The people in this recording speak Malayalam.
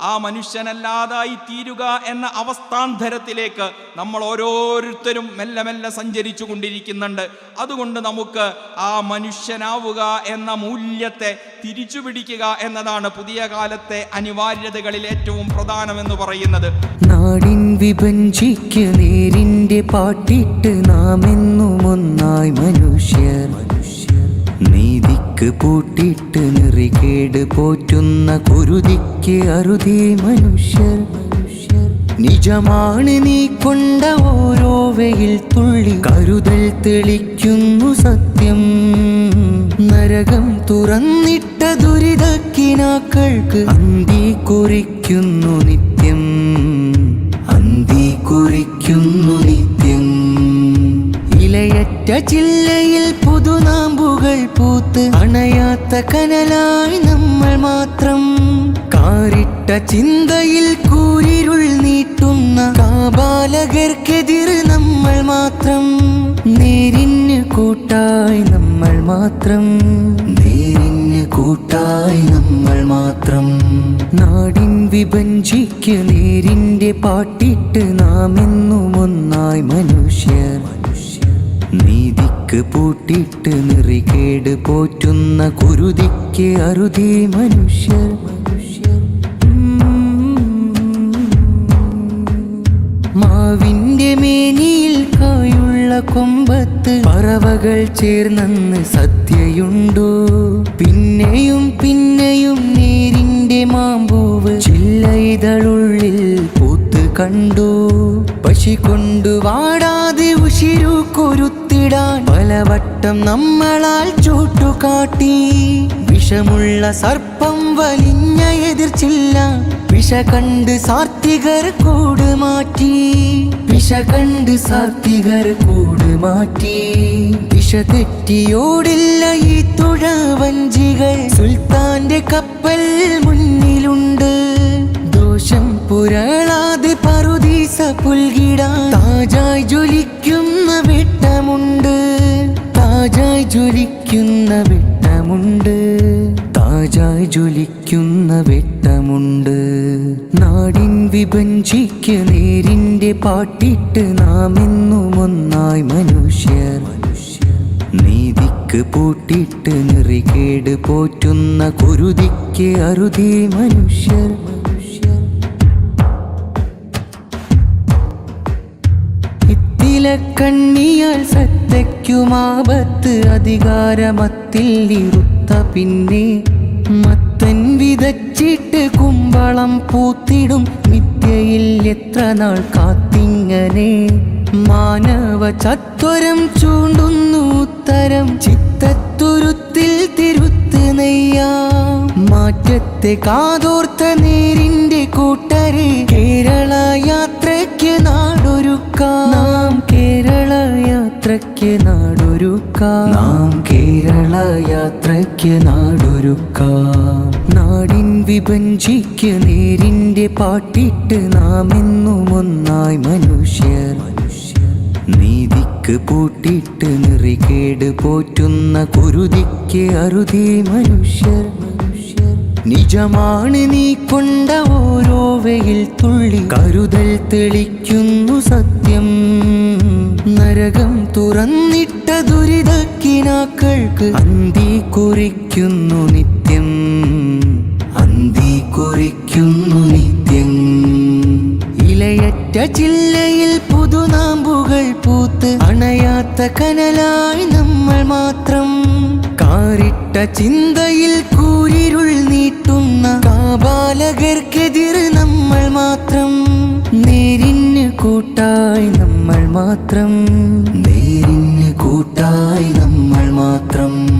ആ മനുഷ്യനല്ലാതായി തീരുക എന്ന അവസ്ഥാന്തരത്തിലേക്ക് നമ്മൾ ഓരോരുത്തരും മെല്ലെ മെല്ലെ സഞ്ചരിച്ചു കൊണ്ടിരിക്കുന്നുണ്ട്. അതുകൊണ്ട് നമുക്ക് ആ മനുഷ്യനാവുക എന്ന മൂല്യത്തെ തിരിച്ചു പിടിക്കുക എന്നതാണ് പുതിയ കാലത്തെ അനിവാര്യതകളിൽ ഏറ്റവും പ്രധാനമെന്ന് പറയുന്നത്. നാടിൻ വിഭജിക്ക് നേരിന്റെ പാട്ടിട്ട് നാം എന്നും ഒന്നായി മനുഷ്യർ നീതിക്ക് പൂട്ടിട്ട് നിറികേട് പോറ്റുന്ന കുരുതിക്ക് അറുതി മനുഷ്യർ. നിജമാണ് നീ കൊണ്ട ഓരോ വെയിൽ തുള്ളി. കരുതൽ തെളിക്കുന്നു സത്യം. നരകം തുറന്നിട്ട ദുരിതക്കിനാക്കൾക്ക് അന്തി കുറിക്കുന്നു നിത്യം. അന്തി കുറിക്കുന്നു നിത്യം. ചില്ലയിൽ പുതുനാമ്പുകൾ പൂത്ത് അണയാത്ത കനലായി നമ്മൾ മാത്രം. കാറിട്ട ചിന്തയിൽ കൂരിരുൾ നീട്ടുന്ന കാബാലകർക്കെതിർ നമ്മൾ മാത്രം. നേരിന് കൂട്ടായി നമ്മൾ മാത്രം. നേരിന് കൂട്ടായി നമ്മൾ മാത്രം. നാടിൻ വിഭജിക്ക് നേരിന്റെ പാട്ടിട്ട് നാം എന്നും ഒന്നായി മനുഷ്യർ. നീതിക്ക് പൂട്ടിട്ട് നിറികേട് പോറ്റുന്ന കുരുതിക്ക് അറുതി മനുഷ്യർ. മാവിന്റെ മേനിയിൽ കായുള്ള കൊമ്പത്ത് പറവകൾ ചേർന്നെന്ന് സത്യയുണ്ടോ പിന്നെയും പിന്നെയും നേരിന്റെ മാമ്പൂവ് ചില്ലൈതളുള്ളിൽ പൂത്ത് കണ്ടു. പശി കൊണ്ടു വാടാതെ ഉശിരു കുരുത്തിടാൻ പലവട്ടം നമ്മളാൽ ചൂട്ടുകാട്ടി. വിഷമുള്ള സർപ്പം വലിഞ്ഞ എതിർച്ചില്ല വിഷ കണ്ട് സാത്വികർ കൂട് മാറ്റി. വിഷ കണ്ട് സാത്വികർ കൂട് മാറ്റി. വിഷ തെറ്റിയോടില്ല ഈ തുഴ വഞ്ചികൾ സുൽത്താന്റെ കപ്പൽ മുന്നിലുണ്ട്. ജ്വലിക്കുന്ന വെട്ടമുണ്ട്. താജായി ജ്വലിക്കുന്ന വെട്ടമുണ്ട്. നാടിൻ വിഭജിക്ക് നേരിന്റെ പാട്ടിട്ട് നാം എന്നും ഒന്നായി മനുഷ്യർ. നീതിക്ക് പൂട്ടിട്ട് നിറികേട് പോറ്റുന്ന കുരുതിക്ക് അറുതി മനുഷ്യർ. ഇത്തില സത്യക്കുമാപത്ത് അധികാരമത്തിൽ ഇരുത്ത പിന്നെ മത്തൻ വിതച്ചിട്ട് കുമ്പളം പൂത്തിടും വിദ്യയിൽ എത്ര നാൾ കാത്തിങ്ങനെ. മാനവ ചത്വരം ചൂണ്ടുന്നു ഉത്തരം ചിത്തത്തുരുത്തിൽ തിരുത്ത് നെയ്യാ. മാറ്റത്തെ കാതോർത്ത നേരിന്റെ കൂട്ടരെ കേരള യാത്രയ്ക്ക് നാടൊരുക്കാം നാം കേരള യാത്രയ്ക്ക് നാടൊരുക്കാം. നാം കേരള യാത്രയ്ക്ക് നാടൊരുക്കാം. നാടിൻ വിഭജിക്ക് നേരിന്റെ പാട്ടിട്ട് നാം എന്നും ഒന്നായി മനുഷ്യർ. നീതിക്ക് പൂട്ടിട്ട് നിറികേട് പോറ്റുന്ന കുരുതിക്ക് അറുതി മനുഷ്യർ. നിജമാണ് നീ കൊണ്ട ഓരോ വെയിൽ തുള്ളി. കരുതൽ തെളിക്കുന്നു സത്യം. നരകം തുറന്നിട്ട ദുരിതക്കിനാക്കൾക്ക് അന്തി കുറിക്കുന്നു നിത്യം. അന്തി കുറിക്കുന്നു നിത്യം. ഇലയറ്റ ചില്ലയിൽ പുതുനാമ്പുകൾ പൂത്ത് അണയാത്ത കനലായി നമ്മൾ മാത്രം. കാറിട്ട ചിന്തയിൽ കൂരിരുൾ നീട്ടുന്ന കാബാലകർക്കെതിർ നമ്മൾ മാത്രം. നേരിന് കൂട്ടായി നമ്മൾ മാത്രം. നേരിന് കൂട്ടായി നമ്മൾ മാത്രം.